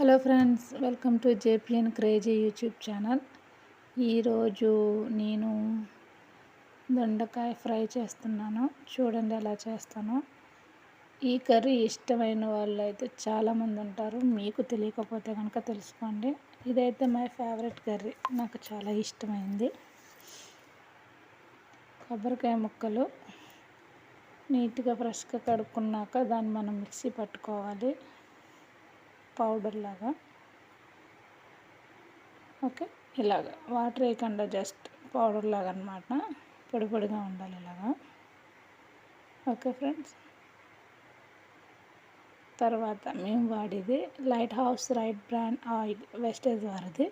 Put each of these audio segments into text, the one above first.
Hello friends welcome to JPN crazy YouTube channel. ఈరోజు నేను దొండకాయ ఫ్రై చేస్తున్నాను. చూడండి ఎలా చేస్తాను. ఈ కర్రీ ఇష్టమైన వాళ్ళు అయితే చాలామంది ఉంటారు. మీకు తెలియకపోతే కనుక తెలుసుకోండి. ఇదైతే మై ఫేవరెట్ కర్రీ. నాకు చాలా ఇష్టమైంది. కొబ్బరికాయ ముక్కలు నీట్గా ఫ్రెష్గా కడుక్కున్నాక దాన్ని మనం మిక్సీ పట్టుకోవాలి. పౌడర్ లాగా. ఓకే ఇలాగ. వాటర్ వేయకుండా జస్ట్ పౌడర్ లాగా అనమాట పొడి పొడిగా ఉండాలి ఇలాగా. Okay friends. తర్వాత మేము వాడేది light house right brand oil wastage వారిది.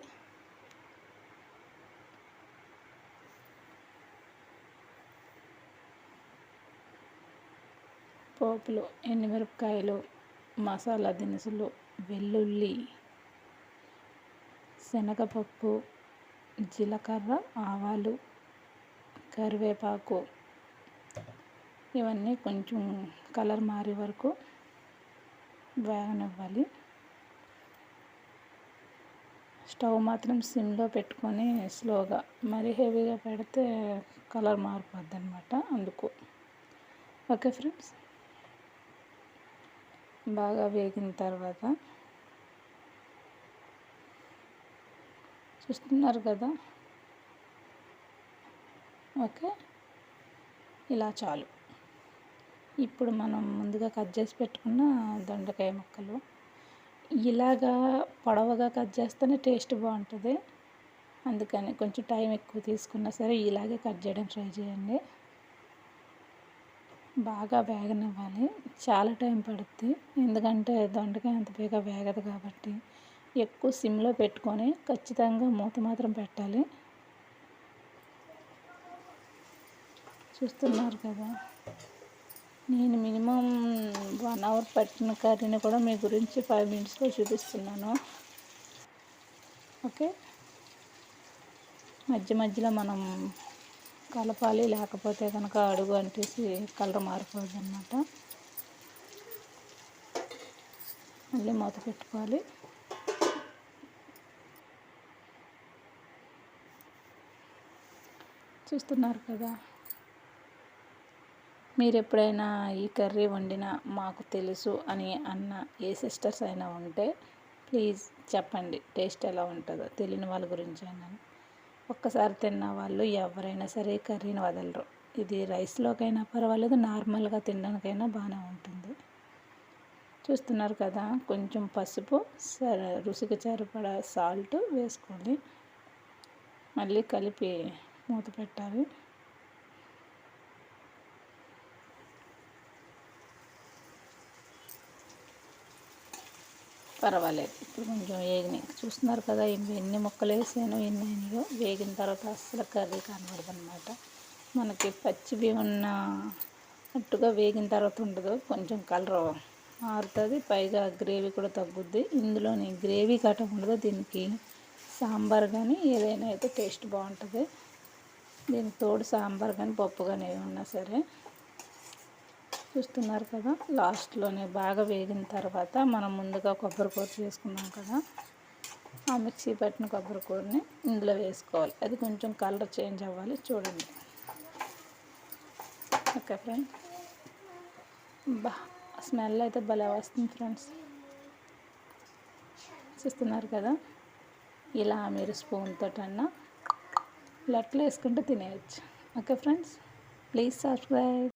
పోపులు ఎండుమిరపకాయలు మసాలా దినుసులు వెల్లుల్లి శనగపప్పు జీలకర్ర ఆవాలు కరివేపాకు. ఇవన్నీ కొంచెం కలర్ మారే వరకు వేగనివ్వాలి. స్టవ్ మాత్రం సిమ్లో పెట్టుకొని స్లోగా మరీ హెవీగా పెడితే కలర్ మారిపోద్ది అనమాట అందుకు. Okay friends? బాగా వేగిన తర్వాత చూస్తున్నారు కదా? ఓకే. ఇలా చాలు. ఇప్పుడు మనం ముందుగా కట్ చేసి పెట్టుకున్న దొండకాయ ముక్కలు. ఇలాగా పొడవగా కట్ చేస్తేనే టేస్ట్ బాగుంటుంది. అందుకని కొంచెం టైం ఎక్కువ తీసుకున్నా సరే ఇలాగే కట్ చేయడం ట్రై చేయండి. బాగా వేగనివ్వాలి. చాలా టైం పడుద్ది. ఎందుకంటే దొండకాయ అంత బేగా వేగదు కాబట్టి ఎక్కువ సిమ్లో పెట్టుకొని ఖచ్చితంగా మూత మాత్రం పెట్టాలి. చూస్తున్నారు కదా. నేను మినిమం వన్ అవర్ పట్టిన కర్రీని కూడా మీ గురించి ఫైవ్ మినిట్స్లో చూపిస్తున్నాను. ఓకే? మధ్య మధ్యలో మనం కలపాలి లేకపోతే కనుక అడుగు అంటేసి కలర్ మారిపోద్ది అనమాట మళ్ళీ మూత పెట్టుకోవాలి. చూస్తున్నారు కదా మీరు ఎప్పుడైనా ఈ కర్రీ వండినా మాకు తెలుసు అని అన్న ఏ సిస్టర్స్ అయినా ఉంటే ప్లీజ్ చెప్పండి టేస్ట్ ఎలా ఉంటుందో తెలియని వాళ్ళ గురించి అయినా. ఒక్కసారి తిన్న వాళ్ళు ఎవరైనా సరే కర్రీని వదలరు. ఇది రైస్లోకైనా పర్వాలేదు నార్మల్గా తినడానికైనా బాగానే ఉంటుంది. చూస్తున్నారు కదా కొంచెం పసుపు సరే రుచికి సరిపడా సాల్ట్ వేసుకోవాలి మళ్ళీ కలిపి మూత పెట్టాలి. పర్వాలేదు. ఇప్పుడు కొంచెం వేగినాయి. చూస్తున్నారు కదా ఎన్ని ముక్కలు వేసాను ఎన్ని అయినాయో. వేగిన తర్వాత అస్సలు కర్రీ కనబడదు అనమాట మనకి పచ్చివి ఉన్న అట్టుగా వేగిన తర్వాత ఉండదు. కొంచెం కలర్ మారుతుంది పైగా గ్రేవీ కూడా తగ్గుద్ది. ఇందులోని గ్రేవీ కట్ట ఉండదు. దీనికి సాంబార్ కానీ ఏదైనా అయితే టేస్ట్ బాగుంటుంది. దీనికి తోడు సాంబార్ కానీ పప్పు కానీ ఏమన్నా సరే. చూస్తున్నారు కదా లాస్ట్లోనే బాగా వేగిన తర్వాత మనం ముందుగా కొబ్బరి కూర చేసుకున్నాం కదా ఆ మిక్సీ పట్టిన కొబ్బరి కూరని ఇందులో వేసుకోవాలి. అది కొంచెం కలర్ చేంజ్ అవ్వాలి. చూడండి. Okay friends. బా స్మెల్ అయితే భలే వస్తుంది ఫ్రెండ్స్. చూస్తున్నారు కదా ఇలా మీరు స్పూన్తో అన్నా లట్లు వేసుకుంటూ తినేయచ్చు. Okay friends. Please subscribe.